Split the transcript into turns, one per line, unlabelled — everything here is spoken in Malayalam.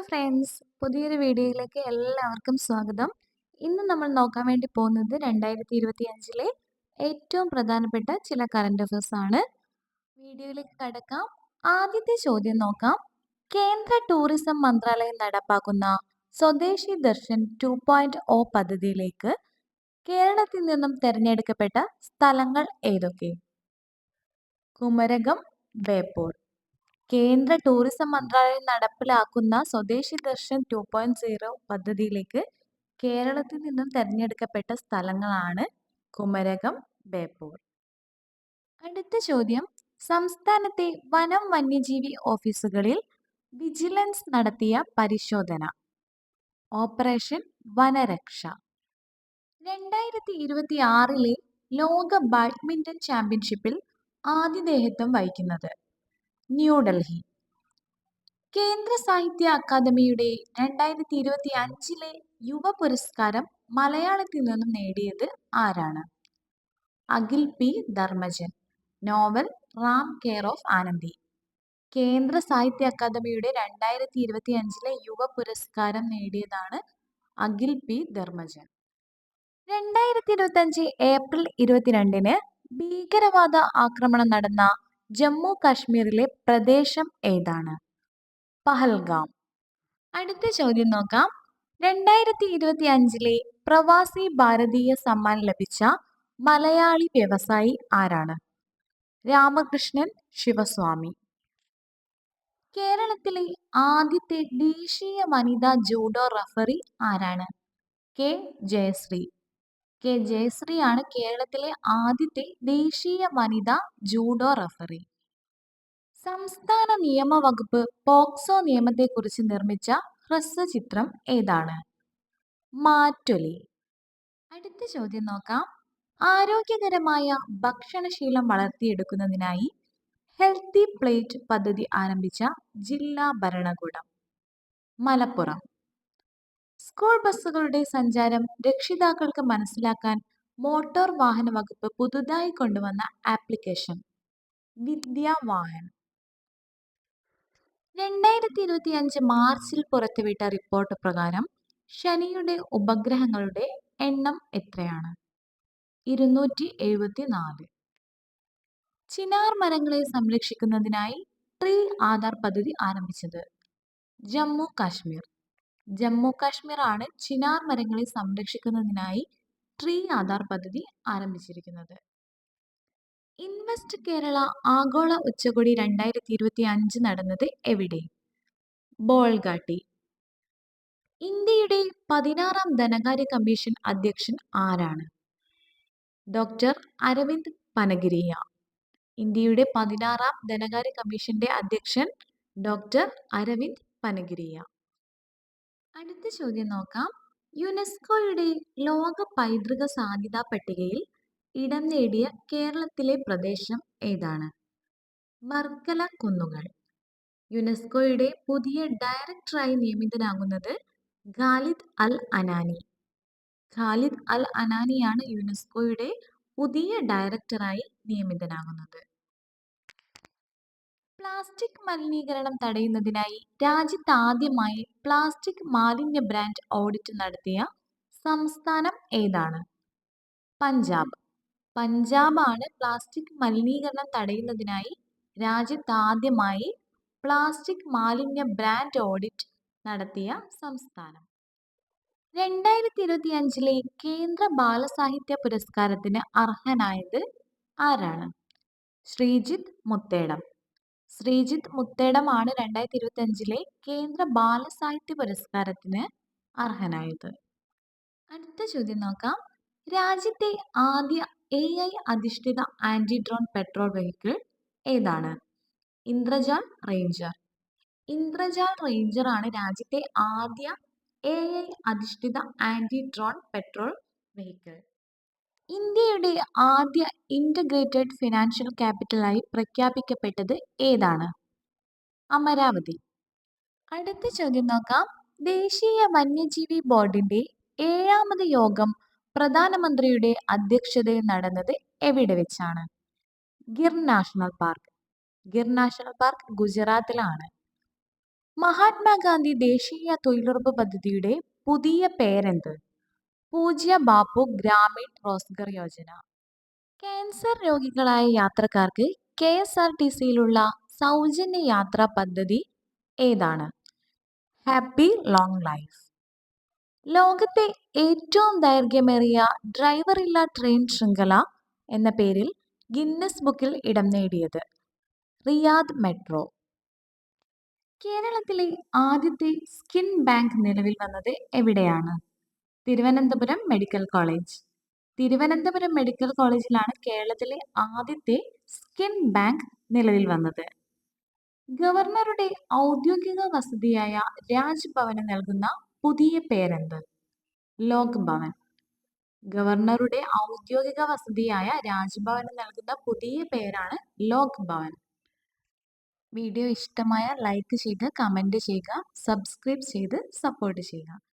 ഹലോ ഫ്രണ്ട്സ് പുതിയൊരു വീഡിയോയിലേക്ക് എല്ലാവർക്കും സ്വാഗതം ഇന്ന് നമ്മൾ നോക്കാൻ വേണ്ടി പോകുന്നത് രണ്ടായിരത്തി ഇരുപത്തി അഞ്ചിലെ ഏറ്റവും പ്രധാനപ്പെട്ട ചില കറണ്ട് അഫയേഴ്സ് ആണ് വീഡിയോയിലേക്ക് കടക്കാം ആദ്യത്തെ ചോദ്യം നോക്കാം കേന്ദ്ര ടൂറിസം മന്ത്രാലയം നടപ്പാക്കുന്ന സ്വദേശി ദർശൻ ടു പോയിന്റ് ഒ പദ്ധതിയിലേക്ക് കേരളത്തിൽ നിന്നും തിരഞ്ഞെടുക്കപ്പെട്ട സ്ഥലങ്ങൾ ഏതൊക്കെ കുമരകം ബേപ്പൂർ കേന്ദ്ര ടൂറിസം മന്ത്രാലയം നടപ്പിലാക്കുന്ന സ്വദേശി ദർശൻ ടു പോയിന്റ് സീറോ പദ്ധതിയിലേക്ക് കേരളത്തിൽ നിന്നും തിരഞ്ഞെടുക്കപ്പെട്ട സ്ഥലങ്ങളാണ് കുമരകം ബേപ്പൂർ അടുത്ത ചോദ്യം സംസ്ഥാനത്തെ വനം വന്യജീവി ഓഫീസുകളിൽ വിജിലൻസ് നടത്തിയ പരിശോധന ഓപ്പറേഷൻ വനരക്ഷ രണ്ടായിരത്തി ഇരുപത്തി ആറിലെ ലോക ബാഡ്മിന്റൺ ചാമ്പ്യൻഷിപ്പിൽ ആതിഥേയത്വം വഹിക്കുന്നത് ന്യൂഡൽഹി കേന്ദ്ര സാഹിത്യ അക്കാദമിയുടെ രണ്ടായിരത്തി ഇരുപത്തി അഞ്ചിലെ യുവ പുരസ്കാരം മലയാളത്തിൽ നിന്നും നേടിയത് ആരാണ് Akhil P Dharmajan novel Ram care of Anandi കേന്ദ്ര സാഹിത്യ അക്കാദമിയുടെ രണ്ടായിരത്തി ഇരുപത്തി അഞ്ചിലെ യുവ പുരസ്കാരം നേടിയതാണ് അഖിൽ പി ധർമ്മജൻ രണ്ടായിരത്തി ഇരുപത്തി അഞ്ച് ഏപ്രിൽ ഇരുപത്തിരണ്ടിന് ഭീകരവാദ ആക്രമണം നടന്ന ജമ്മു കാശ്മീരിലെ പ്രദേശം ഏതാണ് പഹൽഗാം അടുത്ത ചോദ്യം നോക്കാം രണ്ടായിരത്തി ഇരുപത്തി അഞ്ചിലെ പ്രവാസി ഭാരതീയ സമ്മാൻ ലഭിച്ച മലയാളി വ്യവസായി ആരാണ് രാമകൃഷ്ണൻ ശിവസ്വാമി കേരളത്തിലെ ആദ്യത്തെ ദേശീയ വനിതാ ജൂഡോ റഫറി ആരാണ് കെ ജയശ്രീ കെ ജയശ്രീയാണ് കേരളത്തിലെ ആദ്യത്തെ ദേശീയ വനിതാ ജൂഡോ റഫറി സംസ്ഥാന നിയമ വകുപ്പ് പോക്സോ നിയമത്തെക്കുറിച്ച് നിർമ്മിച്ച ഹ്രസ്വചിത്രം ഏതാണ് മാറ്റൊലി അടുത്ത ചോദ്യം നോക്കാം ആരോഗ്യകരമായ ഭക്ഷണശീലം വളർത്തിയെടുക്കുന്നതിനായി ഹെൽത്തി പ്ലേറ്റ് പദ്ധതി ആരംഭിച്ച ജില്ലാ ഭരണകൂടം മലപ്പുറം സ്കൂൾ ബസ്സുകളുടെ സഞ്ചാരം രക്ഷിതാക്കൾക്ക് മനസ്സിലാക്കാൻ മോട്ടോർ വാഹന വകുപ്പ് പുതുതായി കൊണ്ടുവന്ന ആപ്ലിക്കേഷൻ വിദ്യാ വാഹൻ രണ്ടായിരത്തി ഇരുപത്തി അഞ്ച് മാർച്ചിൽ പുറത്തുവിട്ട റിപ്പോർട്ട് പ്രകാരം ശനിയുടെ ഉപഗ്രഹങ്ങളുടെ എണ്ണം എത്രയാണ് ഇരുന്നൂറ്റി എഴുപത്തി നാല് ചിനാർ മരങ്ങളെ സംരക്ഷിക്കുന്നതിനായി ട്രീ ആധാർ പദ്ധതി ആരംഭിച്ചത് ജമ്മു കാശ്മീർ ജമ്മു കാശ്മീർ ആണ് ചിനാർ മരങ്ങളെ സംരക്ഷിക്കുന്നതിനായി ട്രീ ആധാർ പദ്ധതി ആരംഭിച്ചിരിക്കുന്നത് ഇൻവെസ്റ്റ് കേരള ആഗോള ഉച്ചകോടി രണ്ടായിരത്തി ഇരുപത്തി അഞ്ച് നടന്നത് എവിടെ ബോൾഗാട്ടി ഇന്ത്യയുടെ പതിനാറാം ധനകാര്യ കമ്മീഷൻ അധ്യക്ഷൻ ആരാണ് ഡോക്ടർ അരവിന്ദ് പനഗിരിയ ഇന്ത്യയുടെ പതിനാറാം ധനകാര്യ കമ്മീഷന്റെ അധ്യക്ഷൻ ഡോക്ടർ അരവിന്ദ് പനഗിരിയ അടുത്ത ചോദ്യം നോക്കാം യുനെസ്കോയുടെ ലോക പൈതൃക സാധ്യതാ പട്ടികയിൽ ഇടം നേടിയ കേരളത്തിലെ പ്രദേശം ഏതാണ് വർക്കല കുന്നുകൾ യുനെസ്കോയുടെ പുതിയ ഡയറക്ടറായി നിയമിതനാകുന്നത് ഖാലിദ് അൽ അനാനി ഖാലിദ് അൽ അനാനിയാണ് യുനെസ്കോയുടെ പുതിയ ഡയറക്ടറായി നിയമിതനാകുന്നത് പ്ലാസ്റ്റിക് മലിനീകരണം തടയുന്നതിനായി ആദ്യമായി പ്ലാസ്റ്റിക് മാലിന്യ ബ്രാൻഡ് ഓഡിറ്റ് നടത്തിയ സംസ്ഥാനം ഏതാണ് പഞ്ചാബ് പഞ്ചാബാണ് പ്ലാസ്റ്റിക് മലിനീകരണം തടയുന്നതിനായി ആദ്യമായി പ്ലാസ്റ്റിക് മാലിന്യ ബ്രാൻഡ് ഓഡിറ്റ് നടത്തിയ സംസ്ഥാനം രണ്ടായിരത്തി അഞ്ചിലെ കേന്ദ്ര ബാലസാഹിത്യ പുരസ്കാരത്തിന് അർഹനായത് ആരാണ് ശ്രീജിത്ത് മുത്തേടം ശ്രീജിത്ത് മുത്തേടമാണ് രണ്ടായിരത്തി അഞ്ചിലെ കേന്ദ്ര ബാലസാഹിത്യ പുരസ്കാരത്തിന് അർഹനായത് അടുത്ത ചോദ്യം നോക്കാം രാജ്യത്തെ ആദ്യ എ ഐ അധിഷ്ഠിത ആന്റി ഡ്രോൺ പെട്രോൾ വെഹിക്കിൾ ഏതാണ് ഇന്ദ്രജാൽ റേഞ്ചർ ഇന്ദ്രജാൽ റേഞ്ചർ ആണ് രാജ്യത്തെ ആദ്യ എ ഐ അധിഷ്ഠിത ആന്റി ഡ്രോൺ പെട്രോൾ വെഹിക്കിൾ ഇന്ത്യയുടെ ആദ്യ ഇൻ്റഗ്രേറ്റഡ് ഫിനാൻഷ്യൽ ക്യാപിറ്റലായി പ്രഖ്യാപിക്കപ്പെട്ടത് ഏതാണ് അമരാവതി അടുത്ത ചോദ്യം നോക്കാം ദേശീയ വന്യജീവി ബോർഡിന്റെ ഏഴാമത് യോഗം പ്രധാനമന്ത്രിയുടെ അധ്യക്ഷതയിൽ നടന്നത് എവിടെ വെച്ചാണ് Gir national park Gir national park ഗുജറാത്തിലാണ് മഹാത്മാഗാന്ധി ദേശീയ തൊഴിലുറപ്പ് പദ്ധതിയുടെ പുതിയ പേരെന്ത് പൂജ്യ ബാപ്പു ഗ്രാമീൺ റോസ്ഗർ യോജന ക്യാൻസർ രോഗികളായ യാത്രക്കാർക്ക് കെ എസ് ആർ ടി സിയിലുള്ള സൗജന്യ യാത്രാ പദ്ധതി ഏതാണ് ഹാപ്പി ലോങ് ലൈഫ് ലോകത്തെ ഏറ്റവും ദൈർഘ്യമേറിയ ഡ്രൈവറില്ല ട്രെയിൻ ശൃംഖല എന്ന പേരിൽ ഗിന്നസ് ബുക്കിൽ ഇടം നേടിയത് റിയാദ് മെട്രോ കേരളത്തിലെ ആദ്യത്തെ സ്കിൻ ബാങ്ക് നിലവിൽ വന്നത് എവിടെയാണ് Thiruvananthapuram medical college Thiruvananthapuram medical കോളേജിലാണ് കേരളത്തിലെ ആദ്യത്തെ സ്കിൻ ബാങ്ക് നിലവിൽ വന്നത് ഗവർണറുടെ ഔദ്യോഗിക വസതിയായ രാജ്ഭവന് നൽകുന്ന പുതിയ പേരെന്ത് ലോക് ഭവൻ ഗവർണറുടെ ഔദ്യോഗിക വസതിയായ രാജ്ഭവന് നൽകുന്ന പുതിയ പേരാണ് ലോക് ഭവൻ വീഡിയോ ഇഷ്ടമായ ലൈക്ക് ചെയ്ത് കമൻറ്റ് ചെയ്യുക സബ്സ്ക്രൈബ് ചെയ്ത് സപ്പോർട്ട് ചെയ്യുക